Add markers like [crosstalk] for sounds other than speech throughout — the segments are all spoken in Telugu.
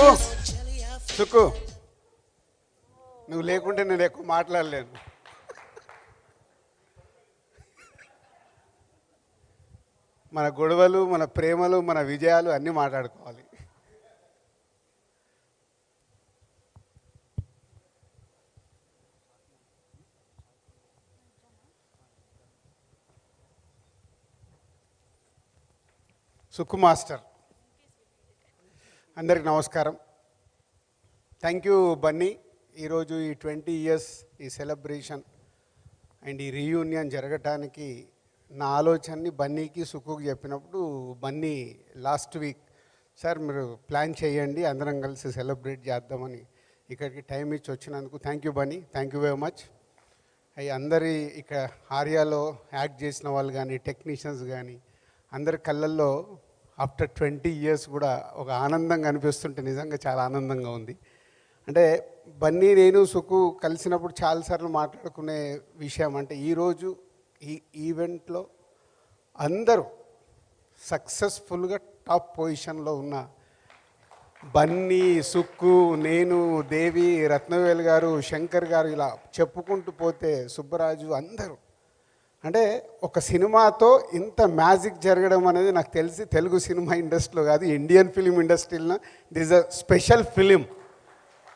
సుక్కు సుక్కు నువ్వు లేకుంటే నేను ఎక్కువ మాట్లాడలేను. మన గొడవలు మన ప్రేమలు మన విజయాలు అన్నీ మాట్లాడుకోవాలి. సుక్కు మాస్టర్. అందరికి నమస్కారం. థ్యాంక్ యూ బన్నీ ఈరోజు ఈ ట్వంటీ ఇయర్స్ ఈ సెలబ్రేషన్ అండ్ ఈ రీయూనియన్ జరగటానికి నా ఆలోచనని బన్నీకి సుఖుకి చెప్పినప్పుడు బన్నీ లాస్ట్ వీక్ సార్ మీరు ప్లాన్ చేయండి అందరం కలిసి సెలబ్రేట్ చేద్దామని ఇక్కడికి టైం ఇచ్చి వచ్చినందుకు thank you Bunny thank you very much అవి అందరి ఇక ఆర్యాలో యాక్ట్ చేసిన వాళ్ళు కానీ టెక్నీషియన్స్ కానీ అందరి కళ్ళల్లో ఆఫ్టర్ ట్వంటీ ఇయర్స్ కూడా ఒక ఆనందం కనిపిస్తుంటే నిజంగా చాలా ఆనందంగా ఉంది. అంటే బన్నీ నేను సుకు కలిసినప్పుడు చాలాసార్లు మాట్లాడుకునే విషయం అంటే ఈరోజు ఈ ఈవెంట్లో అందరూ సక్సెస్ఫుల్గా టాప్ పొజిషన్లో ఉన్న బన్నీ సుక్కు నేను దేవి రత్నవేల్ గారు శంకర్ గారు ఇలా చెప్పుకుంటూ పోతే సుబ్బరాజు అందరూ అంటే ఒక సినిమాతో ఇంత మ్యాజిక్ జరగడం అనేది నాకు తెలిసి తెలుగు సినిమా ఇండస్ట్రీలో కాదు ఇండియన్ ఫిలిం ఇండస్ట్రీలో this a special film.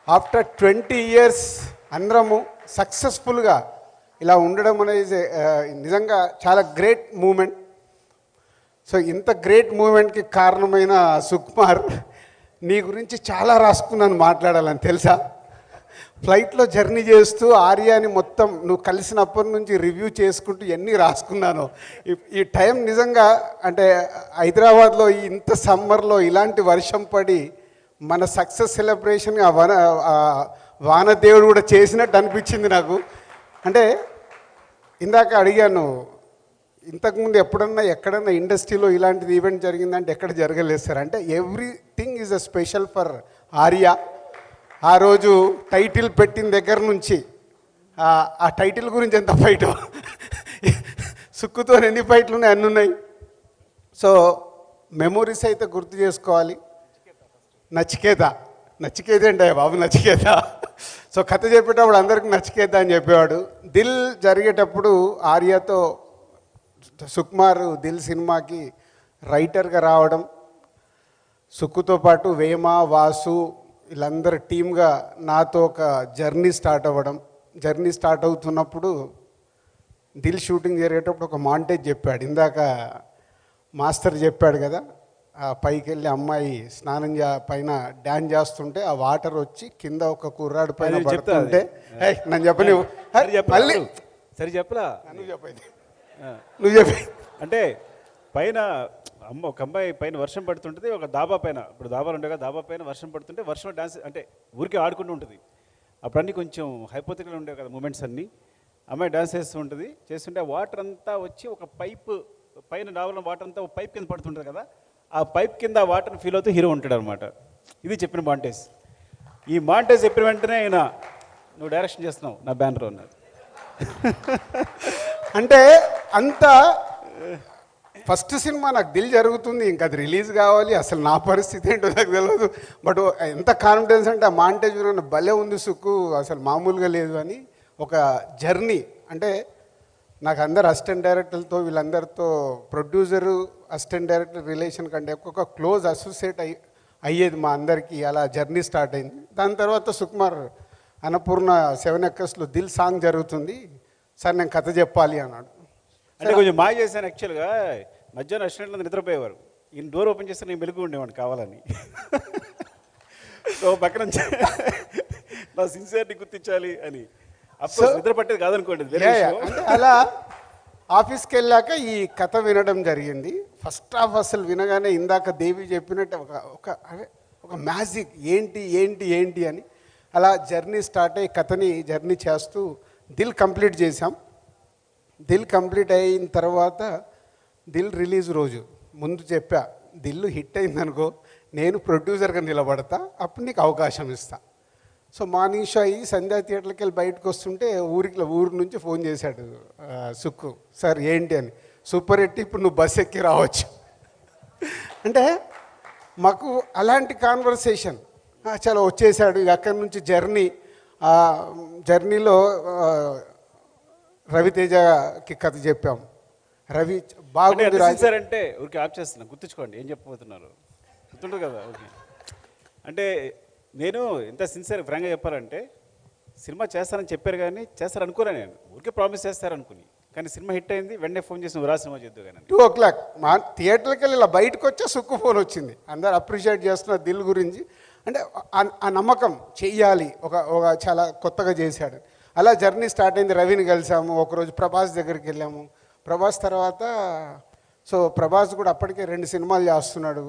After twenty years అందరము సక్సెస్ఫుల్గా ఇలా ఉండడం అనేది నిజంగా చాలా గ్రేట్ మూమెంట్. సో ఇంత గ్రేట్ మూమెంట్కి కారణమైన సుకుమార్ నీ గురించి చాలా రాసుకున్నాను మాట్లాడాలని తెలుసా? ఫ్లైట్లో జర్నీ చేస్తూ ఆర్యాని మొత్తం నువ్వు కలిసినప్పటి నుంచి రివ్యూ చేసుకుంటూ ఎన్ని రాసుకున్నాను. ఈ- టైం నిజంగా అంటే హైదరాబాద్లో ఇంత సమ్మర్లో ఇలాంటి వర్షం పడి మన సక్సెస్ సెలబ్రేషన్ ఆ వన వానదేవుడు కూడా చేసినట్టు అనిపించింది నాకు. అంటే ఇందాక అడిగాను ఇంతకుముందు ఎప్పుడన్నా ఎక్కడన్నా ఇండస్ట్రీలో ఇలాంటిది ఈవెంట్ జరిగిందంటే ఎక్కడ జరగలేదు సార్. అంటే everything is a special for Arya. ఆ రోజు టైటిల్ పెట్టిన దగ్గర నుంచి ఆ- టైటిల్ గురించి ఎంత ఫైట్ సుక్కుతో ఎన్ని ఫైట్లు ఉన్నాయి అన్ని ఉన్నాయి. సో మెమొరీస్ అయితే గుర్తు చేసుకోవాలి. నచికేత. నచికేత అంటే బాబు నచికేత. సో కథ చెప్పేటప్పుడు అందరికి నచికేత అని చెప్పేవాడు. దిల్ జరిగేటప్పుడు ఆర్యతో సుకుమార్ దిల్ సినిమాకి రైటర్గా రావడం సుక్కుతో పాటు వేమ వాసు వీళ్ళందరూ టీమ్గా నాతో ఒక జర్నీ స్టార్ట్ అవ్వడం జర్నీ స్టార్ట్ అవుతున్నప్పుడు దిల్ షూటింగ్ జరిగేటప్పుడు ఒక మాంటేజ్ చెప్పాడు. ఇందాక మాస్టర్ చెప్పాడు కదా ఆ పైకి వెళ్ళి అమ్మాయి స్నానం చే పైన డ్యాన్స్ చేస్తుంటే ఆ వాటర్ వచ్చి కింద ఒక కుర్రాడు పైన పడుతుంటే నన్ను చెప్పని సరి చెప్పలా మళ్ళీ సరి చెప్పలా నువ్వు చెప్పేది. నువ్వు చెప్పి అంటే పైన అమ్మ ఒక అమ్మాయి పైన వర్షం పడుతుంటుంది ఒక దాబా పైన. ఇప్పుడు దాబాలు ఉండగా దాబా పైన వర్షం పడుతుంటే వర్షం డాన్స్ అంటే ఊరికే ఆడుకుంటూ ఉంటుంది. అప్పుడన్నీ కొంచెం హైపోతికల్ ఉండేవి కదా మూమెంట్స్ అన్నీ. అమ్మాయి డాన్స్ చేస్తూ ఉంటుంది. చేస్తుంటే వాటర్ అంతా వచ్చి ఒక పైప్ పైన డాబాలో వాటర్ అంతా ఒక పైప్ కింద పడుతుంటుంది కదా. ఆ పైప్ కింద ఆ వాటర్ని ఫీల్ అవుతూ హీరో ఉంటాడు అనమాట ఇది చెప్పిన మాంటేజ్ ఈ మాంటేజ్ చెప్పిన వెంటనే ఆయన నువ్వు డైరెక్షన్ చేస్తున్నావు నా బ్యానర్ అన్నారు అంటే అంత ఫస్ట్ సినిమా నాకు దిల్ జరుగుతుంది ఇంకా అది రిలీజ్ కావాలి అసలు నా పరిస్థితి ఏంటో నాకు తెలియదు బట్ ఎంత కాన్ఫిడెన్స్ అంటే ఆ మాంటేజ్ భలే ఉంది సుక్కు అసలు మామూలుగా లేదు అని ఒక జర్నీ. అంటే నాకు అందరు అసిస్టెంట్ డైరెక్టర్లతో వీళ్ళందరితో ప్రొడ్యూసరు అసిస్టెంట్ డైరెక్టర్ రిలేషన్ కంటే ఒక క్లోజ్ అసోసియేట్ అయ్యి అయ్యేది మా అందరికీ. అలా జర్నీ స్టార్ట్ అయింది. దాని తర్వాత సుకుమార్ అన్నపూర్ణ సెవెన్ ఎక్కర్స్లో దిల్ సాంగ్ జరుగుతుంది. సార్ నేను కథ చెప్పాలి అన్నాడు. అంటే కొంచెం మాయ చేశాను యాక్చువల్గా మధ్యాహ్నం రెస్టారెంట్లో నిద్రపోయేవారు. ఈయన డోర్ ఓపెన్ చేస్తే నేను మెలుగు ఉండేవాడిని కావాలని. సో పక్కన నా సిన్సియర్ని గుర్తించాలి అని. అప్పుడు నిద్ర పట్టేది కాదనుకోండి అలా ఆఫీస్కి వెళ్ళాక ఈ కథ వినడం జరిగింది. ఫస్ట్ హాఫ్ అసలు వినగానే ఇందాక దేవి చెప్పినట్టు ఒక ఒక అరే ఒక మ్యాజిక్ ఏంటి ఏంటి ఏంటి అని అలా జర్నీ స్టార్ట్ అయ్యి కథని జర్నీ చేస్తూ దిల్ కంప్లీట్ చేసాం దిల్ కంప్లీట్ అయిన తర్వాత దిల్ రిలీజ్ రోజు. ముందు చెప్పా దిల్లు హిట్ అయిందనుకో నేను ప్రొడ్యూసర్గా నిలబడతా అప్పుడు నీకు అవకాశం ఇస్తా. సో మార్నింగ్ షో అయ్యి సంధ్యా థియేటర్కి వెళ్ళి బయటకు వస్తుంటే ఊరికి ఊరి నుంచి ఫోన్ చేశాడు సుక్కు. సార్ ఏంటి అని. సూపర్ ఎట్టి ఇప్పుడు నువ్వు బస్ ఎక్కి రావచ్చు. అంటే మాకు అలాంటి కాన్వర్సేషన్. చాలా వచ్చేసాడు అక్కడి నుంచి జర్నీ. జర్నీలో రవితేజకి కథ చెప్పాం. రవి బాగుంది అంటే ఊరికి ఆప్ చేస్తున్నా గుర్తుంచుకోండి ఏం చెప్పబోతున్నారు? గుర్తుంటుంది కదా ఓకే. అంటే నేను ఎంత సిన్సియర్ ఫ్రాంక్గా చెప్పాలంటే సినిమా చేస్తానని చెప్పారు కానీ చేస్తారు అనుకోలే నేను. ఊరికే ప్రామిస్ చేస్తారు అనుకుని కానీ సినిమా హిట్ అయింది వెంటనే ఫోన్ చేసి నువ్వు రా సినిమా చేద్దు కానీ టూ ఓ క్లాక్ మా థియేటర్కి వెళ్ళి ఇలా బయటకు వచ్చే సుక్కు ఫోన్ వచ్చింది. అందరు అప్రిషియేట్ చేస్తున్న దిల్ గురించి. అంటే ఆ- ఆ నమ్మకం చెయ్యాలి ఒక ఒక చాలా కొత్తగా చేశాడు. అలా జర్నీ స్టార్ట్ అయింది రవిని కలిసాము. ఒకరోజు ప్రభాస్ దగ్గరికి వెళ్ళాము. ప్రభాస్ తర్వాత సో ప్రభాస్ కూడా అప్పటికే రెండు సినిమాలు చేస్తున్నాడు.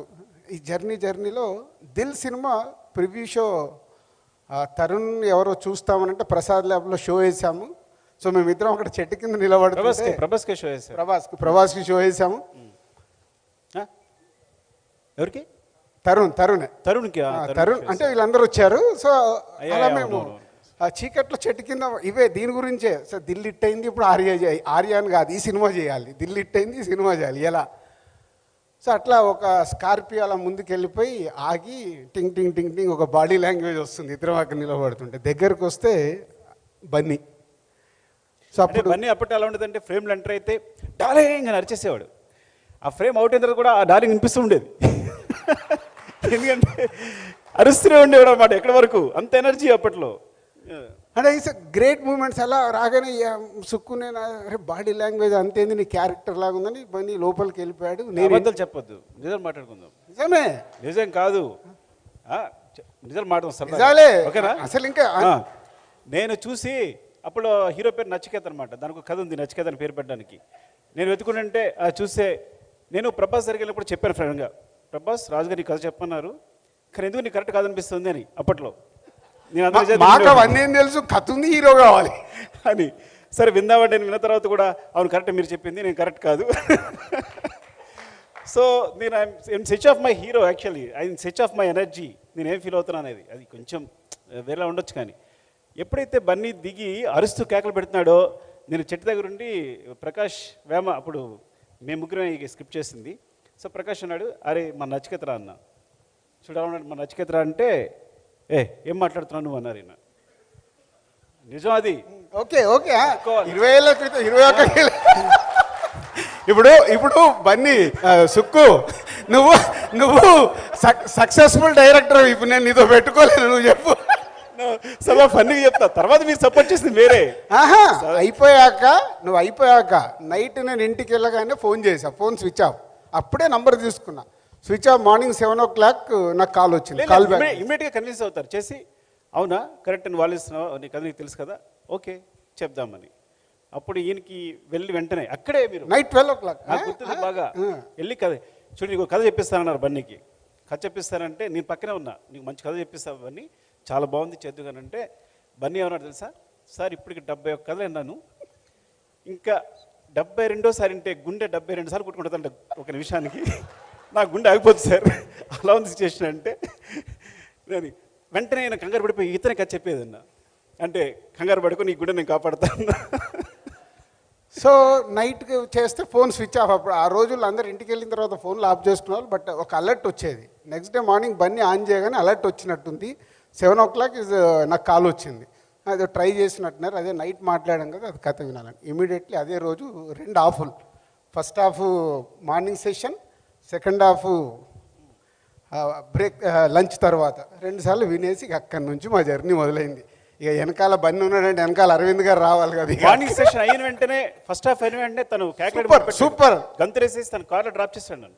ఈ జర్నీ జర్నీలో Dil cinema preview show Tarun ఎవరో చూస్తామనంటే ప్రసాద్ ల్యాబ్లో షో వేసాము. సో మేమిద్దరం అక్కడ చెట్టు కింద నిలబడుతుంటే ప్రభాస్కే షో చేశారు ప్రభాస్కి ప్రభాస్కి షో వేసాము? ఎవరికి? తరుణ్ తరుణ్. తరుణ్కి తరుణ్ అంటే వీళ్ళందరూ వచ్చారు. సో అలా మేము. ఆ చీకట్లో చెట్టు కింద ఇవే దీని గురించే. సో దిల్ హిట్ అయింది ఇప్పుడు ఆర్య చేయ- ఆర్య అని కాదు ఈ సినిమా చేయాలి. దిల్ హిట్ అయింది ఈ సినిమా చేయాలి. ఎలా? సో అట్లా ఒక స్కార్పియో అలా ముందుకు వెళ్ళిపోయి ఆగి టింగ్ టింగ్ టింగ్ టింగ్ ఒక బాడీ లాంగ్వేజ్ వస్తుంది. ఇద్దరం అక్కడ నిలబడుతుంటే. దగ్గరకు వస్తే బన్నీ. సో అప్పుడు బన్నీ అప్పటి ఎలా ఉండేదంటే ఫ్రేమ్లో ఎంటర్ అయితే డార్లింగ్ అని అరిచేసేవాడు. ఆ ఫ్రేమ్ అవుట్ అయిన తర్వాత కూడా ఆ డార్లింగ్ వినిపిస్తూ ఉండేది. [laughs] ఎందుకంటే అరుస్తూనే ఉండేవాడు అనమాట ఎక్కడి వరకు? అంత ఎనర్జీ అప్పట్లో. అంటే ఇట్స్ గ్రేట్ మూమెంట్స్ అలా రాగానే సుక్కునే అరే బాడీ లాంగ్వేజ్ అంతేంది నీ క్యారెక్టర్ లాగా ఉందని బన్నీ లోపలికి వెళ్ళిపోయాడు. నేను అబద్ధాలు చెప్పొద్దు. నిజాలు మాట్లాడుకుందాం. నిజమే. నిజం కాదు. నిజాలు సరదాగా. నిజాలే. ఓకేనా? అసలు ఇంకా నేను చూసి అప్పుడు హీరో పేరు నచికేత అనమాట దానికి ఒక కథ ఉంది నచికేత అని పేరు పెట్టడానికి. నేను వెతుకుంటే చూస్తే నేను ప్రభాస్ దగ్గరికి వెళ్ళినప్పుడు చెప్పాను ఫ్రెండ్గా ప్రభాస్ రాజు గారు ఈ కథ చెప్పన్నారు కానీ ఎందుకు నీకు కరెక్ట్ కాదనిపిస్తుంది అని అప్పట్లో. మాకు. అవన్నీ తెలుసు. కథ ఉంది హీరో కావాలి అని. సరే విందామంటే నేను విన్న తర్వాత కూడా అవును కరెక్ట్ మీరు చెప్పింది. నేను కరెక్ట్ కాదు. సో నేను I'm such of my hero actually. I such of my energy. నేను ఏం ఫీల్ అవుతున్నాను అనేది. అది కొంచెం వేరేలా ఉండొచ్చు కానీ. ఎప్పుడైతే బన్నీ దిగి అరుస్తూ కేకలు పెడుతున్నాడో నేను చెట్టు దగ్గర ఉండి ప్రకాష్ వేమ అప్పుడు మేము ముగ్గురం ఈ స్క్రిప్ట్ చేసింది. సో ప్రకాష్ అన్నాడు అరే మన నచికేతరా అన్న. చూడాలన్నాడు మన నచికేతరా అంటే ఏ ఏం మాట్లాడుతున్నావు నువ్వు అన్నారు ఈయన. నిజం అది. Okay okay. ఇరవై ఏళ్ళ క్రితం ఇరవై ఒక్క ఏళ్ళ ఇప్పుడు ఇప్పుడు బన్నీ సుక్కు నువ్వు నువ్వు సక్సెస్ఫుల్ డైరెక్టర్ ఇప్పుడు నేను నీతో పెట్టుకోలేను నువ్వు చెప్పు. సభ ఫన్నీగా చెప్తా. తర్వాత మీరు సపోర్ట్ చేసింది వేరే. ఆహా అయిపోయాక నువ్వు అయిపోయాక నైట్ నేను ఇంటికి వెళ్ళగానే ఫోన్ చేసా ఫోన్ స్విచ్ ఆఫ్ అప్పుడే నంబర్ తీసుకున్నా. Switch off morning seven o'clock నాకు కాల్ వచ్చింది. కాల్ బ్యాక్ ఇమీడియట్గా కన్విన్స్ అవుతారు. చేసి అవునా? కరెక్ట్ అని వాళ్ళు ఇస్తున్నావు నీకు అది నీకు తెలుసు కదా? ఓకే చెప్దామని. అప్పుడు ఈయనకి వెళ్ళి వెంటనే అక్కడే మీరు. నైట్ ట్వెల్వ్ ఓ క్లాక్ నాకు గుర్తుంది బాగా. వెళ్ళి కథ చూడు నీకు కథ చెప్పిస్తానన్నారు బన్నీకి. కథ చెప్పిస్తానంటే నేను పక్కనే ఉన్నా. నీకు మంచి కథ చెప్పిస్తావు బన్నీ. చాలా బాగుంది చేద్దుగానంటే బన్నీ ఏమన్నాడు తెలుసా? సార్ ఇప్పటికి డెబ్బై ఒక్క కథలు విన్నాను. ఇంకా డెబ్బై రెండోసారి అంటే గుండె డెబ్బై రెండు సార్లు కొట్టుకుంటుందంట ఒక నిమిషానికి. నా గుండె ఆగిపోతుంది సార్. అలా ఉంది సిచ్యువేషన్ అంటే నేను వెంటనే నేను కంగారు పడిపోయి ఇతనే కథ చెప్పేదన్నా అంటే కంగారు పడుకుని ఈ గుండె నేను కాపాడుతాను సో నైట్ చేస్తే ఫోన్ స్విచ్ ఆఫ్ అప్పుడు ఆ రోజుల్లో అందరు ఇంటికి వెళ్ళిన తర్వాత ఫోన్లు ఆఫ్ చేసుకున్నారు బట్ ఒక అలర్ట్ వచ్చేది. Next day morning Bunny on చేయగానే అలర్ట్ వచ్చినట్టుంది. సెవెన్ ఓ క్లాక్ ఇస్ నాకు కాల్ వచ్చింది. అదే ట్రై చేసినట్టున్నారు. అదే నైట్ మాట్లాడాం కదా అది కథ వినాలని. ఇమీడియట్లీ అదే రోజు రెండు ఆఫులు first half morning session second half break lunch తర్వాత రెండుసార్లు వినేసి ఇక అక్కడి నుంచి మా జర్నీ మొదలైంది. ఇక వెనకాల బండి ఉన్నాడంటే వెనకాల అరవింద్ గారు రావాలి కదా. మార్నింగ్ సెషన్ అయిన వెంటనే ఫస్ట్ హాఫ్ అయిన వెంటనే తను Super, super. గంతురేసేసి తన కార్లో డ్రాప్ చేశాడు నన్ను.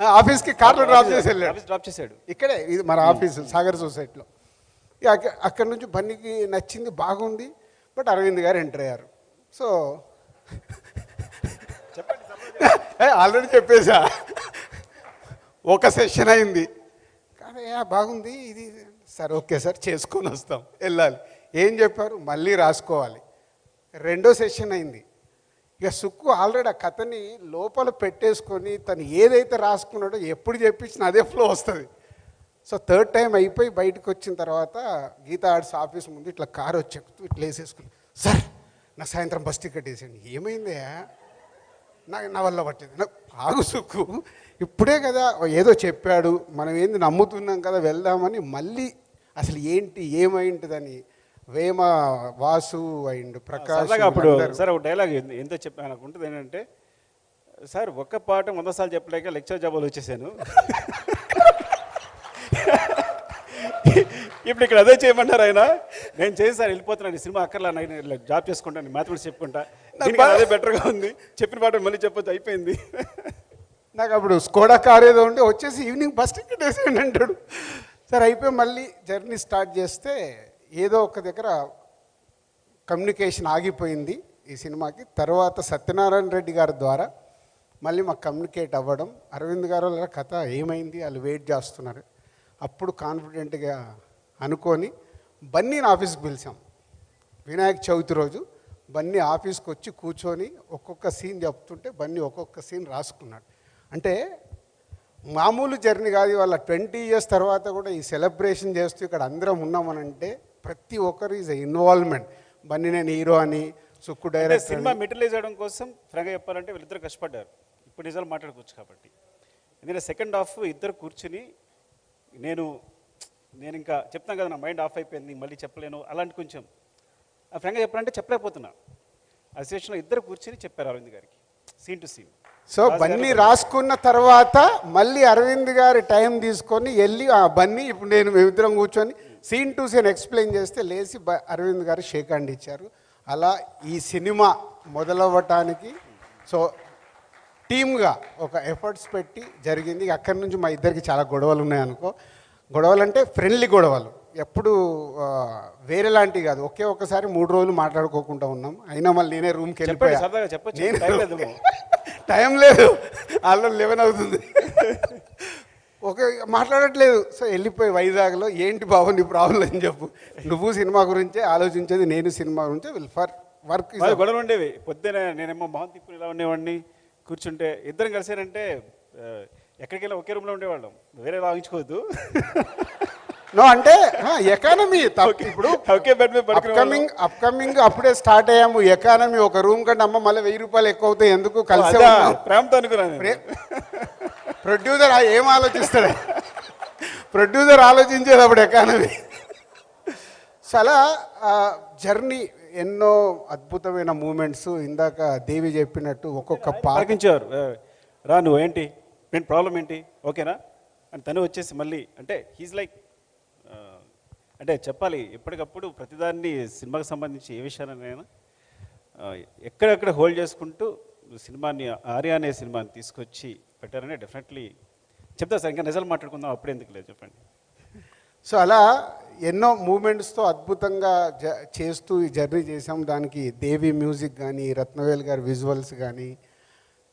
ఆ, ఆఫీస్కి కార్లో డ్రాప్ చేసి వెళ్ళాడు. ఆఫీస్ డ్రాప్ చేశాడు. ఇక్కడే ఇది మన ఆఫీస్ సాగర్ సొసైటీలో. అక్కడి నుంచి బన్నీకి నచ్చింది బాగుంది బట్ అరవింద్ గారు ఎంటర్ అయ్యారు. సో [laughs] ఆల్రెడీ చెప్పేసా. ఒక సెషన్ అయింది. కానీ బాగుంది ఇది సరే ఓకే సార్ చేసుకొని వస్తాం వెళ్ళాలి. ఏం చెప్పారు? మళ్ళీ రాసుకోవాలి. రెండో సెషన్ అయింది. ఇక సుక్కు ఆల్రెడీ ఆ కథని లోపల పెట్టేసుకొని తను ఏదైతే రాసుకున్నాడో ఎప్పుడు చెప్పించినా అదే ఫ్లో వస్తుంది. సో థర్డ్ టైం అయిపోయి బయటకు వచ్చిన తర్వాత గీతా ఆర్ట్స్ ఆఫీస్ ముందు ఇట్లా కారు వచ్చి ఎక్కుతూ ఇట్లా వేసేసుకుని సార్ నా సాయంత్రం బస్ టికెట్ వేసేయండి. ఏమైందయ్యా? నా నా వల్ల పట్టేది. నాకు ఆగు సుక్కు ఇప్పుడే కదా ఏదో చెప్పాడు మనం ఏంది నమ్ముతున్నాం కదా వెళ్దామని మళ్ళీ అసలు ఏంటి ఏమైంటుందని వేమ వాసు అండ్ ప్రకాష్ సరదాగా అప్పుడు. సార్ ఒక డైలాగ్ ఎంత చెప్పి నాకు ఉంటుంది ఏంటంటే సార్ ఒక్క పాట వంద సార్లు చెప్పలేక లెక్చర్ జాబాలు వచ్చేసాను. ఇప్పుడు ఇక్కడ అదే చేయమంటారు ఆయన. నేను చేసి సార్ వెళ్ళిపోతున్నాను ఈ సినిమా అక్కర్లా నేను జాబ్ చేసుకుంటాను మ్యాథమెటిక్స్ చెప్పుకుంటా. అదే బెటర్గా ఉంది. చెప్పిన పాట మళ్ళీ చెప్పొచ్చు అయిపోయింది. నాకు అప్పుడు స్కోడా కార్ ఏదో ఉంటే వచ్చేసి ఈవినింగ్ బస్ టికెట్ వేసేయండి అంటాడు. సరే అయిపోయి మళ్ళీ జర్నీ స్టార్ట్ చేస్తే ఏదో ఒక దగ్గర కమ్యూనికేషన్ ఆగిపోయింది ఈ సినిమాకి. తర్వాత సత్యనారాయణ రెడ్డి గారి ద్వారా మళ్ళీ మాకు కమ్యూనికేట్ అవ్వడం. అరవింద్ గారు కథ ఏమైంది వాళ్ళు వెయిట్ చేస్తున్నారు. అప్పుడు కాన్ఫిడెంట్గా అనుకొని బన్నీని ఆఫీస్కి పిలిచాం. వినాయక చవితి రోజు బన్నీ ఆఫీస్కి వచ్చి కూర్చొని ఒక్కొక్క సీన్ చెప్తుంటే బన్నీ ఒక్కొక్క సీన్ రాసుకున్నాడు. అంటే మామూలు జర్నీ కాదు వాళ్ళ ట్వంటీ ఇయర్స్ తర్వాత కూడా ఈ సెలబ్రేషన్ చేస్తూ ఇక్కడ అందరం ఉన్నామనంటే ప్రతి ఒక్కరు ఈజ్ ఇన్వాల్వ్మెంట్. బన్నీ నేను హీరో అని సుక్కు అంటే డైరెక్టర్ సినిమా మెటీరియలైజ్ చేయడం కోసం ఫ్రంగా చెప్పాలంటే వీళ్ళిద్దరు కష్టపడ్డారు. ఇప్పుడు నిజాలు మాట్లాడుకోవచ్చు కాబట్టి. ఎందుకంటే సెకండ్ హాఫ్ ఇద్దరు కూర్చుని నేను నేను ఇంకా చెప్తాను కదా నా మైండ్ ఆఫ్ అయిపోయింది మళ్ళీ చెప్పలేను అలాంటి కొంచెం ఆ ఫ్రంగా చెప్పాలంటే చెప్పలేకపోతున్నా ఆ సిచ్యువేషన్లో ఇద్దరు కూర్చుని చెప్పారు అరవింద్ గారికి scene to scene. So Bunny రాసుకున్న తర్వాత మళ్ళీ అరవింద్ గారి టైం తీసుకొని వెళ్ళి ఆ బన్నీ ఇప్పుడు నేను మేమిద్దరం కూర్చొని సీన్ టు సీన్ ఎక్స్ప్లెయిన్ చేస్తే లేచి అరవింద్ గారు షేక్ హ్యాండ్ ఇచ్చారు. అలా ఈ సినిమా మొదలవ్వటానికి సో టీమ్గా ఒక ఎఫర్ట్స్ పెట్టి జరిగింది. అక్కడి నుంచి మా ఇద్దరికి చాలా గొడవలు ఉన్నాయి అనుకో. గొడవలు అంటే ఫ్రెండ్లీ గొడవలు. ఎప్పుడు వేరేలాంటివి కాదు. ఒకే ఒక్కసారి మూడు రోజులు మాట్లాడుకోకుండా ఉన్నాం. అయినా మళ్ళీ నేనే రూమ్కి చెప్పండి వెళ్ళిపోయా సరదాగా చెప్పొచ్చు. నేను టైం లేదు ఆల్రెడీ లెవెన్ అవుతుంది. ఓకే మాట్లాడట్లేదు. సో వెళ్ళిపోయి వైజాగ్లో ఏంటి బాబు నీ ప్రాబ్లం అని చెప్పు. నువ్వు సినిమా గురించే ఆలోచించేది నేను సినిమా గురించే. విల్ ఫర్ వర్క్ గొడవలు ఉండేవి. పొద్దున నేనేమో మొహం తిప్పులు ఇలా ఉండేవాడిని. కూర్చుంటే ఇద్దరం కలిసారంటే ఎక్కడికి వెళ్ళి ఒకే రూమ్లో ఉండేవాళ్ళం. వేరే లాగించుకోవద్దు. నో అంటే ఎకానమీ ఇప్పుడు అప్కమింగ్ అప్కమింగ్ అప్పుడే స్టార్ట్ అయ్యాము. ఎకానమీ ఒక రూమ్ కంటే అమ్మ మళ్ళీ వెయ్యి రూపాయలు ఎక్కువ అవుతాయి ఎందుకు కలిసే ప్రేమతో అనుకున్నాను. ప్రొడ్యూసర్ ఏం ఆలోచిస్తాడు? ప్రొడ్యూసర్ ఆలోచించేది అప్పుడు ఎకానమీ చాలా జర్నీ ఎన్నో అద్భుతమైన మూమెంట్స్ ఇందాక దేవి చెప్పినట్టు ఒక్కొక్క ఆ, రా నువ్వు ఏంటి నేను ప్రాబ్లం ఏంటి? ఓకేనా అని తను వచ్చేసి మళ్ళీ అంటే హీజ్ లైక్ అంటే చెప్పాలి ఎప్పటికప్పుడు ప్రతిదాన్ని సినిమాకి సంబంధించి ఏ విషయాలైనా ఎక్కడెక్కడ హోల్డ్ చేసుకుంటూ సినిమాని ఆర్య అనే సినిమాని తీసుకొచ్చి పెట్టారని డెఫినెట్లీ చెప్తా సార్. ఇంకా నిజాలు మాట్లాడుకుందాం అప్పుడే ఎందుకు లేదు చెప్పండి. సో అలా ఎన్నో మూమెంట్స్తో అద్భుతంగా జ చేస్తూ ఈ జర్నీ చేసాం దానికి దేవి మ్యూజిక్ కానీ రత్నవేల్ గారి విజువల్స్ కానీ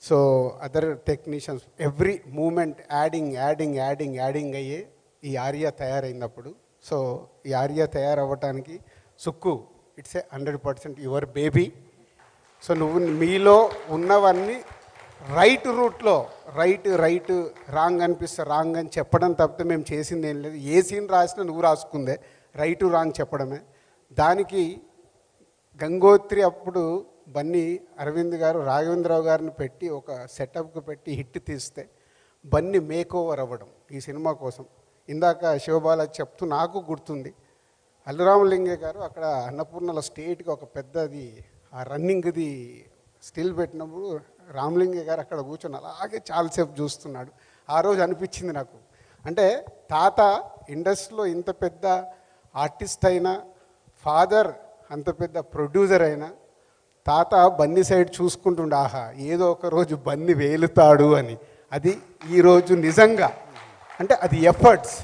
so other technicians every moment adding adding adding adding అయ్యే ఈ ఆర్య తయారైనప్పుడు సో ఈ Arya తయారవ్వటానికి Sukku it's a hundred percent your baby so నువ్వు మీలో ఉన్నవన్నీ రైట్ రూట్లో రైట్ రైట్ రాంగ్ అనిపిస్తే రాంగ్ అని చెప్పడం తప్పితే మేము చేసింది ఏం లేదు. ఏ సీన్ రాసినా నువ్వు రాసుకుందే రైట్ రాంగ్ చెప్పడమే. దానికి గంగోత్రి అప్పుడు బన్నీ అరవింద్ గారు రాఘవేంద్రరావు గారిని పెట్టి ఒక సెటప్కి పెట్టి హిట్ తీస్తే బన్నీ మేక్ ఓవర్ అవ్వడం ఈ సినిమా కోసం. ఇందాక శివబాలాజీ చెప్తూ నాకు గుర్తుంది. అల్లురామలింగే గారు అక్కడ అన్నపూర్ణలో స్టేట్కి ఒక పెద్దది ఆ రన్నింగ్ది స్టిల్ పెట్టినప్పుడు రామలింగే గారు అక్కడ కూర్చొని అలాగే చాలాసేపు చూస్తున్నాడు. ఆ రోజు అనిపించింది నాకు. అంటే తాత ఇండస్ట్రీలో ఇంత పెద్ద ఆర్టిస్ట్ అయినా ఫాదర్ అంత పెద్ద ప్రొడ్యూసర్ అయినా తాత బన్ని సైడ్ చూసుకుంటుండే ఆహా ఏదో ఒక రోజు బన్ని వేలుతాడు అని. అది ఈరోజు నిజంగా అంటే అది ఎఫర్ట్స్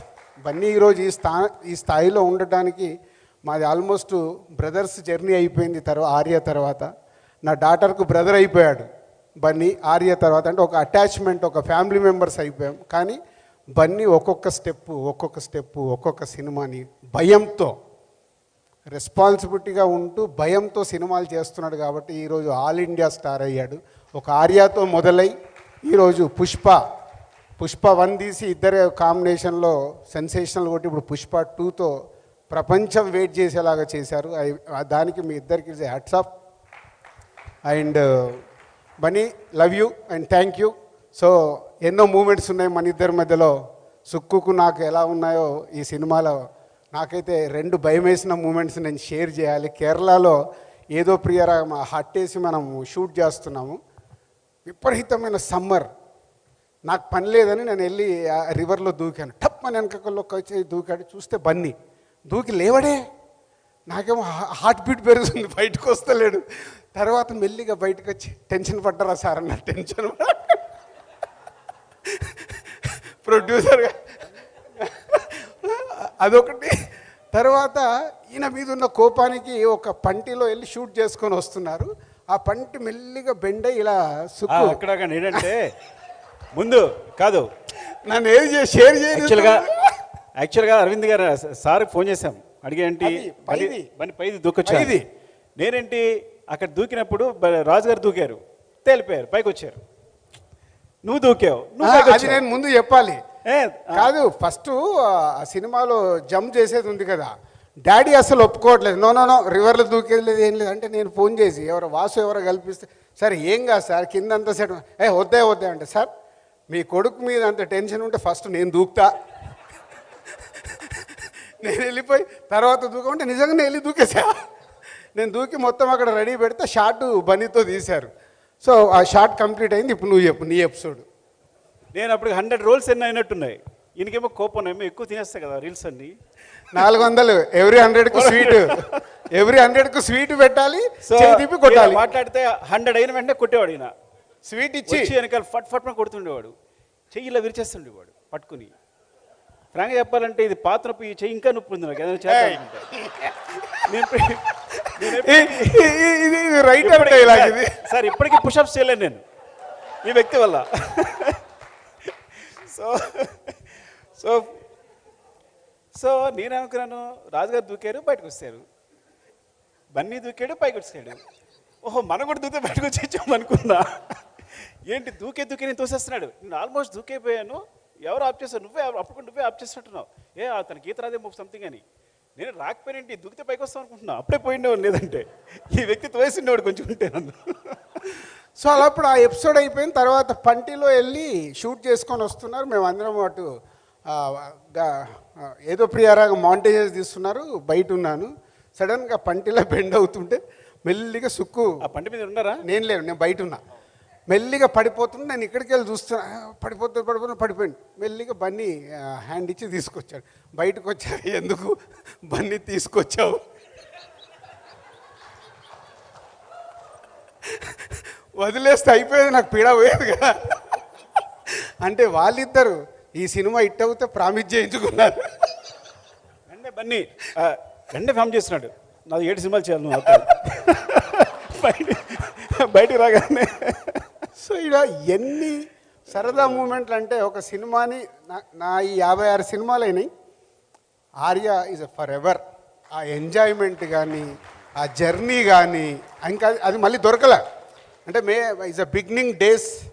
బన్నీ ఈరోజు ఈ స్థా ఈ స్థాయిలో ఉండటానికి మాది ఆల్మోస్ట్ బ్రదర్స్ జర్నీ అయిపోయింది తర్వాత ఆర్య తర్వాత. నా డాటర్కు బ్రదర్ అయిపోయాడు. బన్నీ ఆర్య తర్వాత. అంటే ఒక అటాచ్మెంట్ ఒక ఫ్యామిలీ మెంబర్స్ అయిపోయాం. కానీ బన్నీ ఒక్కొక్క స్టెప్పు ఒక్కొక్క స్టెప్పు ఒక్కొక్క సినిమాని భయంతో రెస్పాన్సిబిలిటీగా ఉంటూ భయంతో సినిమాలు చేస్తున్నాడు కాబట్టి ఈరోజు ఆల్ ఇండియా స్టార్ అయ్యాడు. ఒక ఆర్యాతో మొదలై ఈరోజు పుష్ప. పుష్ప వన్ తీసి ఇద్దరు కాంబినేషన్లో సెన్సేషనల్ కొట్టి ఇప్పుడు పుష్ప టూతో ప్రపంచం వెయిట్ చేసేలాగా చేశారు. దానికి మీ ఇద్దరికి hats off and Bunny love you and thank you so ఎన్నో మూమెంట్స్ ఉన్నాయి మన ఇద్దరి మధ్యలో. సుక్కుకు నాకు ఎలా ఉన్నాయో ఈ సినిమాలో నాకైతే రెండు భయమేసిన మూమెంట్స్ నేను షేర్ చేయాలి. కేరళలో ఏదో ప్రియరా హట్టేసి మనం షూట్ చేస్తున్నాము. విపరీతమైన సమ్మర్ నాకు పని లేదని నేను వెళ్ళి ఆ రివర్లో దూకాను. టప్ అని వెనకల్లోకి వచ్చి దూకాడు. చూస్తే బన్నీ. దూకి లేవడే. నాకేమో హార్ట్ బీట్ పెరుగుతుంది. బయటకు వస్తలేడు. తర్వాత మెల్లిగా బయటకు వచ్చి టెన్షన్ పడ్డారా సార్? అన్న టెన్షన్ ప్రొడ్యూసర్గా అదొకటి. తర్వాత ఈయన మీద ఉన్న కోపానికి ఒక పంటిలో వెళ్ళి షూట్ చేసుకొని వస్తున్నారు. ఆ పంటి మెల్లిగా బెండ ఇలా అక్కడ అక్కడ ఏంటంటే ముందు కాదు. నన్ను ఏది చేసి షేర్ చేయదు యాక్చువల్గా యాక్చువల్గా అరవింద్ గారు సార్కి ఫోన్ చేశాం. అడిగేంటి పైది. పని పైది దూకొచ్చాను. పైది. నేనేంటి? అక్కడ దూకినప్పుడు బ- రాజు గారు దూకారు. తేలిపోయారు పైకి వచ్చారు నువ్వు దూకావు నువ్వు అది. నేను ముందు చెప్పాలి. ఏ, కాదు ఫస్ట్ ఆ సినిమాలో జంప్ చేసేది ఉంది కదా. డాడీ అసలు ఒప్పుకోవట్లేదు. నో నో నో రివర్లో దూకేది లేదు ఏం లేదు. అంటే నేను ఫోన్ చేసి ఎవరో వాసు ఎవరో కల్పిస్తే సరే ఏం కాదు సార్ కింద అంతా సెట్ ఏ వద్దే వద్దే అంటే సార్ మీ కొడుకు మీద అంత టెన్షన్ ఉంటే ఫస్ట్ నేను దూకుతా. నేను వెళ్ళిపోయి తర్వాత దూకమంటే నిజంగా నేను వెళ్ళి దూకేసా నేను దూకి మొత్తం అక్కడ రెడీ పెడితే షార్ట్ బనీతో తీశారు. సో ఆ షార్ట్ కంప్లీట్ అయింది. ఇప్పుడు నువ్వు చెప్పు నీ ఎపిసోడ్. నేను అప్పుడు హండ్రెడ్ రోల్స్ ఎన్ని అయినట్టున్నాయి. ఈయనకేమో కోపం ఏమో ఎక్కువ తినేస్తా కదా రీల్స్ అన్ని. నాలుగు వందలు. ఎవ్రీ హండ్రెడ్కు స్వీట్. ఎవ్రీ హండ్రెడ్కు స్వీట్ పెట్టాలి తిప్పి కొట్టాలి. మాట్లాడితే హండ్రెడ్ అయిన వెంటనే కొట్టేవాడు ఈయన. స్వీట్ ఇచ్చి వెనకాల ఫట్ ఫట్ మన కొడుతుండేవాడు. చెయ్యి ఇలా విరిచేస్తుండేవాడు పట్టుకుని. ఫ్రాంక్గా చెప్పాలంటే ఇది పాత నొప్పి ఈ చెయ్యి ఇంకా నొప్పి ఉంది నాకు. ఏదైనా ఇది ఇది రైట్ ఇది. సార్ ఇప్పటికీ పుషప్స్ చేయలేను నేను. ఈ వ్యక్తి వల్ల. [laughs] సో సో సో నేను అనుకున్నాను రాజుగారు దూకారు బయటకు వచ్చారు బన్నీ దూకాడు పైకి వచ్చాడు ఓహో మన కూడా దూకే బయటకు అనుకున్నా. ఏంటి దూకే దూకే నేను తోసేస్తున్నాడు? నేను ఆల్మోస్ట్ దూకైపోయాను. ఎవరు ఆప్ చేశారు? నువ్వే అప్పుడు నువ్వే ఆప్ చేసినట్టున్నావు. ఏ అతనికి ఈత రాదేమో సంథింగ్ అని. నేను రాకపోయినంటే దూకితే పైకి వస్తాం అనుకుంటున్నా అప్పుడే పోయిండేవాడు లేదంటే. ఈ వ్యక్తి తోసిండేవాడు కొంచెం ఉంటే నన్ను. సో అలా అప్పుడు ఆ ఎపిసోడ్ అయిపోయిన తర్వాత పంటిలో వెళ్ళి షూట్ చేసుకొని వస్తున్నారు. మేము అందరం అటు ఏదో ప్రియారాగా మాంటేజెస్ తీస్తున్నారు. బయట ఉన్నాను. సడన్గా పంటిలో బెండ్ అవుతుంటే మెల్లిగా సుక్కు ఆ పంట మీద ఉన్నారా? నేను లేను నేను బయట ఉన్నా. మెల్లిగా పడిపోతుంది నేను ఇక్కడికి వెళ్ళి చూస్తున్నా. పడిపోతుంది పడిపోతున్నా పడిపోయింది మెల్లిగా బన్నీ హ్యాండ్ ఇచ్చి తీసుకొచ్చాడు. బయటకు వచ్చాడు ఎందుకు? బన్నీ తీసుకొచ్చావు. వదిలేస్తే అయిపోయేది నాకు పీడ పోయేది కదా. అంటే వాళ్ళిద్దరు ఈ సినిమా హిట్ అవుతే ప్రామిస్ చేయించుకున్నారు. వెంటనే బన్నీ ఆ, ఫామ్ చేస్తున్నాడు. నాది ఏడు సినిమాలు చేయాలి నువ్వు బయట బయటికి రాగానే. సో ఇలా ఎన్ని సరదా మూమెంట్లు అంటే ఒక సినిమాని నా- నా ఈ యాభై ఆరు సినిమాలు అయినాయి ఆర్య ఈజ్ ఫర్ ఎవర్ ఆ ఎంజాయ్మెంట్ కానీ ఆ జర్నీ కానీ ఇంకా అది మళ్ళీ దొరకలే. అంటే may is a beginning days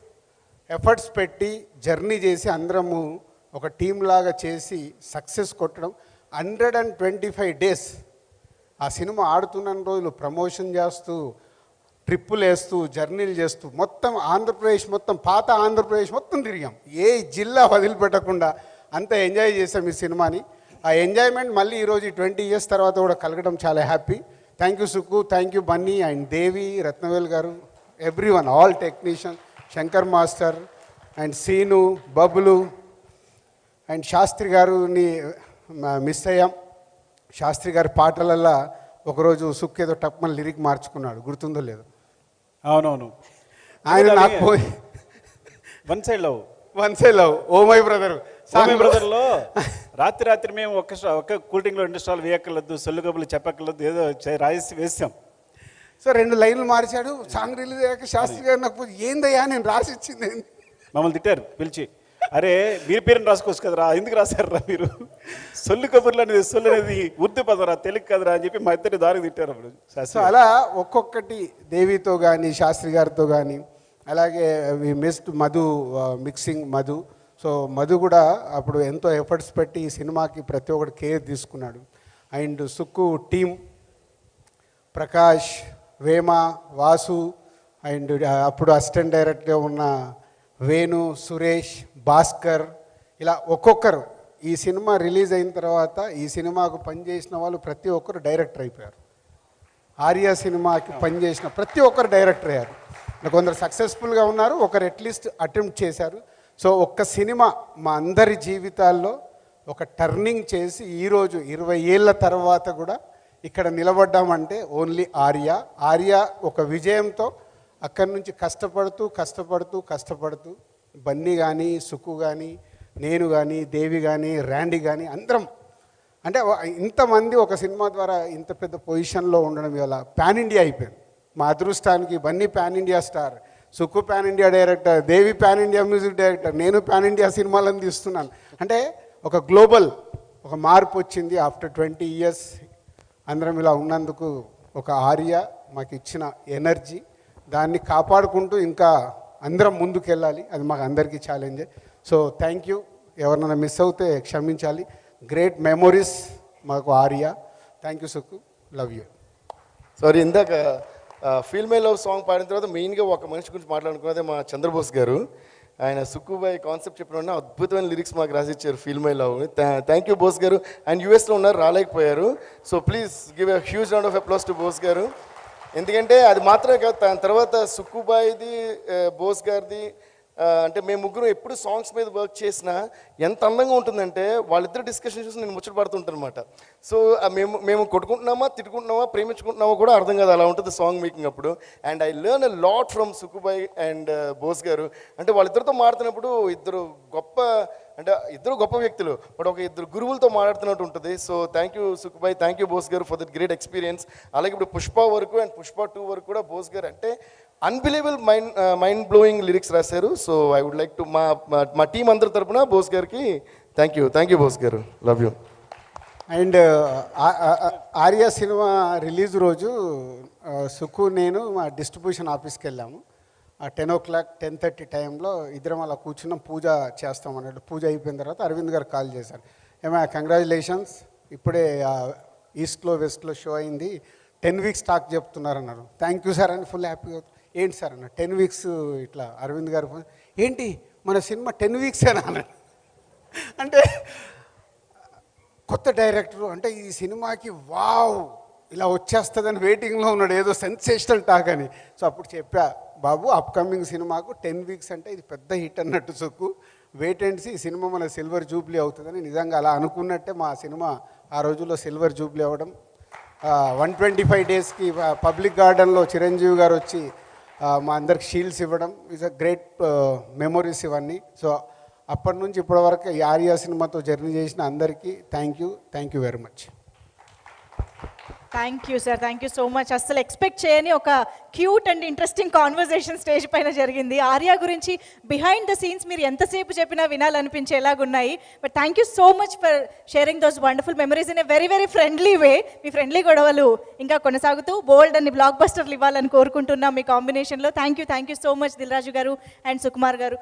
efforts పెట్టి జర్నీ చేసి అందరము ఒక టీం లాగా చేసి సక్సెస్ కొట్టడం. Hundred and twenty five days ఆ సినిమా ఆడుతున్న రోజులు ప్రమోషన్ చేస్తూ ట్రిప్పులు వేస్తూ జర్నీలు చేస్తూ మొత్తం ఆంధ్రప్రదేశ్ మొత్తం పాత ఆంధ్రప్రదేశ్ మొత్తం తిరిగాం. ఏ జిల్లా వదిలిపెట్టకుండా అంత ఎంజాయ్ చేసాం ఈ సినిమాని. ఆ ఎంజాయ్మెంట్ మళ్ళీ ఈరోజు ట్వంటీ ఇయర్స్ తర్వాత కూడా కలగడం చాలా happy. Thank you Sukku thank you Bunny and Devi Rathnavel garu every one all technician Shankar master and Seenu Bablu and Sastri గారిని మిస్ అయ్యాం. శాస్త్రి గారి పాటలల్లో ఒకరోజు సుక్కేదో ఏదో టప్మని లిరిక్ మార్చుకున్నాడు. గుర్తుందో లేదు. అవునవును. ఆయన నాకు పోయి one side love. One side love. Oh my brother. Swami బ్రదర్లో రాత్రి రాత్రి మేము ఒక్క ఒక్క కూల్ డ్రింక్లో రెండు స్టాల్ వేయక్కర్లేదు సొల్లు కబులు చెప్పక్కర్లేదు ఏదో రాసి వేసాం సో రెండు లైన్లు మార్చాడు సాంగ్ రిలీజ్ అయ్యాక శాస్త్రి గారు నాకు ఏందయ్యా నేను రాసి ఇచ్చింది ఏంది?" మమ్మల్ని తిట్టారు పిలిచి. అరే మీరు పేరుని రాసుకోవచ్చు కదరా? ఎందుకు రాశారా మీరు? సొల్లు కబుర్లు అనేది సొల్లు అనేది ఉర్దు పదరా తెలుగు కదరా అని చెప్పి మా ఇద్దరిని దారికి తిట్టారు అప్పుడు సో అలా ఒక్కొక్కటి దేవితో కానీ శాస్త్రి గారితో కానీ అలాగే we missed Madhu mixing Madhu. So Madhu కూడా అప్పుడు ఎంతో ఎఫర్ట్స్ పెట్టి ఈ సినిమాకి ప్రతి ఒక్కటి కేర్ తీసుకున్నాడు. And Sukku team Prakash Vema Vasu and అప్పుడు అసిస్టెంట్ డైరెక్టర్గా ఉన్న వేణు సురేష్ భాస్కర్ ఇలా ఒక్కొక్కరు ఈ సినిమా రిలీజ్ అయిన తర్వాత ఈ సినిమాకు పనిచేసిన వాళ్ళు ప్రతి ఒక్కరు డైరెక్టర్ అయిపోయారు. ఆర్య సినిమాకి పనిచేసిన ప్రతి ఒక్కరు డైరెక్టర్ అయ్యారు. కొందరు సక్సెస్ఫుల్గా ఉన్నారు ఒకరు అట్లీస్ట్ అటెంప్ట్ చేశారు. సో ఒక్క సినిమా మా అందరి జీవితాల్లో ఒక టర్నింగ్ చేసి ఈరోజు ఇరవై ఏళ్ళ తర్వాత కూడా ఇక్కడ నిలబడ్డామంటే ఓన్లీ ఆర్య. ఆర్య ఒక విజయంతో అక్కడి నుంచి కష్టపడుతూ కష్టపడుతూ కష్టపడుతూ బన్నీ కానీ సుక్కు కానీ నేను కానీ దేవి కానీ ర్యాండీ కానీ అందరం. అంటే ఇంతమంది ఒక సినిమా ద్వారా ఇంత పెద్ద పొజిషన్లో ఉండడం ఇవాళ పాన్ ఇండియా అయిపోయింది. మా అదృష్టానికి Bunny pan India star Sukku pan India director Devi pan India music director నేను పాన్ ఇండియా సినిమాలను తీస్తున్నాను. అంటే ఒక గ్లోబల్ ఒక మార్పు వచ్చింది ఆఫ్టర్ ట్వంటీ ఇయర్స్. అందరం ఇలా ఉన్నందుకు ఒక ఆర్య మాకు ఇచ్చిన ఎనర్జీ. దాన్ని కాపాడుకుంటూ ఇంకా అందరం ముందుకెళ్ళాలి. అది మాకు అందరికీ ఛాలెంజే సో థ్యాంక్ యూ ఎవరినైనా మిస్ అవుతే క్షమించాలి. గ్రేట్ మెమొరీస్ మాకు Arya. Thank you Sukku love you sorry ఇందాక ఫీల్ మై లవ్ సాంగ్ పాడిన తర్వాత మెయిన్గా ఒక మనిషి గురించి మాట్లాడుకున్నదే మా చంద్రబోస్ గారు. ఆయన సుక్కుబాయ్ కాన్సెప్ట్ చెప్పిన అద్భుతమైన లిరిక్స్ మాకు రాసిచ్చారు feel my love thank you Bose garu. And యూఎస్లో ఉన్నారు రాలేకపోయారు. So please give a huge round of applause to Bose garu. ఎందుకంటే అది మాత్రమే కాదు దాని తర్వాత సుక్కుబాయిది బోస్ గారిది అంటే మేము ముగ్గురు ఎప్పుడు సాంగ్స్ మీద వర్క్ చేసినా ఎంత అందంగా ఉంటుందంటే వాళ్ళిద్దరు డిస్కషన్ చూసి నేను ముచ్చట పడుతుంటానమాట. సో మేము మేము కొట్టుకుంటున్నామా తిట్టుకుంటున్నామా ప్రేమించుకుంటున్నామా కూడా అర్థం కాదు అలా ఉంటుంది సాంగ్ మేకింగ్ అప్పుడు. And I learn a lot from Sukubhai and Bose garu అంటే వాళ్ళిద్దరితో మాడుతున్నప్పుడు ఇద్దరు గొప్ప అంటే ఇద్దరు గొప్ప వ్యక్తులు. బట్ ఒక ఇద్దరు గురువులతో మాట్లాడుతున్నట్టు ఉంటుంది. So thank you Sukubhai thank you Bose garu for that great experience అలాగే ఇప్పుడు పుష్ప వరకు అండ్ పుష్ప టూ వరకు కూడా బోస్ గారు అంటే unbelievable mind mind blowing lyrics రాశారు. So I would like to మా మా- టీం అందరి తరపున బోస్ గారికి thank you thank you Bose garu. Love you and Arya cinema release రోజు uh, సుఖు నేను మా డిస్ట్రిబ్యూషన్ ఆఫీస్కి వెళ్ళాము. ఆ ten o'clock ten thirty టైంలో ఇద్దరం అలా కూర్చున్నాం పూజ చేస్తాం అన్నట్టు. పూజ అయిపోయిన తర్వాత అరవింద్ గారు కాల్ చేశారు. ఏమో కంగ్రాచులేషన్స్ ఇప్పుడే ఈస్ట్లో వెస్ట్లో షో అయింది. టెన్ వీక్స్ స్టాక్ చెప్తున్నారన్నారు. థ్యాంక్ యూ సార్ అని ఫుల్ హ్యాపీగా ఏంటి సార్ అన్న టెన్ వీక్స్ ఇట్లా అరవింద్ గారు ఏంటి? మన సినిమా టెన్ వీక్సేనా అన్న అంటే కొత్త డైరెక్టర్ అంటే ఈ సినిమాకి వావ్ ఇలా వచ్చేస్తుందని వెయిటింగ్లో ఉన్నాడు. ఏదో సెన్సేషనల్ టాక్ అని. సో అప్పుడు చెప్పా బాబు అప్కమింగ్ సినిమాకు టెన్ వీక్స్ అంటే ఇది పెద్ద హిట్ అన్నట్టు Sukku. Wait and see cinema మన సిల్వర్ జూబ్లీ అవుతుందని నిజంగా అలా అనుకున్నట్టే మా సినిమా ఆ రోజుల్లో సిల్వర్ జూబ్లీ అవ్వడం. వన్ ట్వంటీ ఫైవ్ డేస్కి పబ్లిక్ గార్డెన్లో చిరంజీవి గారు వచ్చి మా అందరికి షీల్డ్స్ ఇవ్వడం. ఇస్ అ గ్రేట్ మెమొరీస్ ఇవన్నీ. సో అప్పటి నుంచి ఇప్పటివరకు ఆర్యా సినిమాతో జర్నీ చేసిన అందరికీ thank you thank you very much thank you sir thank you so much అస్సలు ఎక్స్పెక్ట్ చేయని ఒక cute and interesting conversation stage పైన జరిగింది. ఆర్యా గురించి బిహైండ్ ద సీన్స్ మీరు ఎంతసేపు చెప్పినా వినాలనిపించేలాగున్నాయి but thank you so much for sharing those wonderful memories in a very very friendly way me friendly గొడవలు ఇంకా కొనసాగుతూ బోల్డ్ అని బ్లాక్ బస్టర్లు ఇవ్వాలని కోరుకుంటున్నాం మీ కాంబినేషన్లో thank you thank you so much Dil Raju గారు అండ్ సుకుమార్ గారు.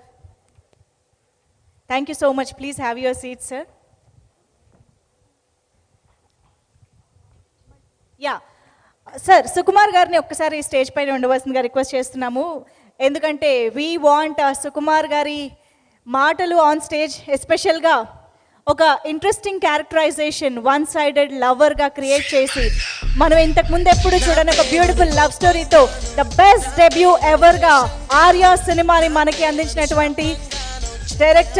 Thank you so much please have your seat sir yeah sir Sukumar గారిని ఒక్కసారి స్టేజ్ పైన ఉండవలసిందిగా రిక్వెస్ట్ చేస్తున్నాము. ఎందుకంటే వీ వాంట్ సుకుమార్ గారి మాటలు ఆన్ స్టేజ్ ఎస్పెషల్గా ఒక ఇంట్రెస్టింగ్ క్యారెక్టరైజేషన్ వన్ సైడెడ్ లవర్గా క్రియేట్ చేసి మనం ఇంతకు ముందు ఎప్పుడు చూడని ఒక బ్యూటిఫుల్ లవ్ స్టోరీతో ద బెస్ట్ డెబ్యూ ఎవర్గా ఆర్యా సినిమాని మనకి అందించినటువంటి డైరెక్టర్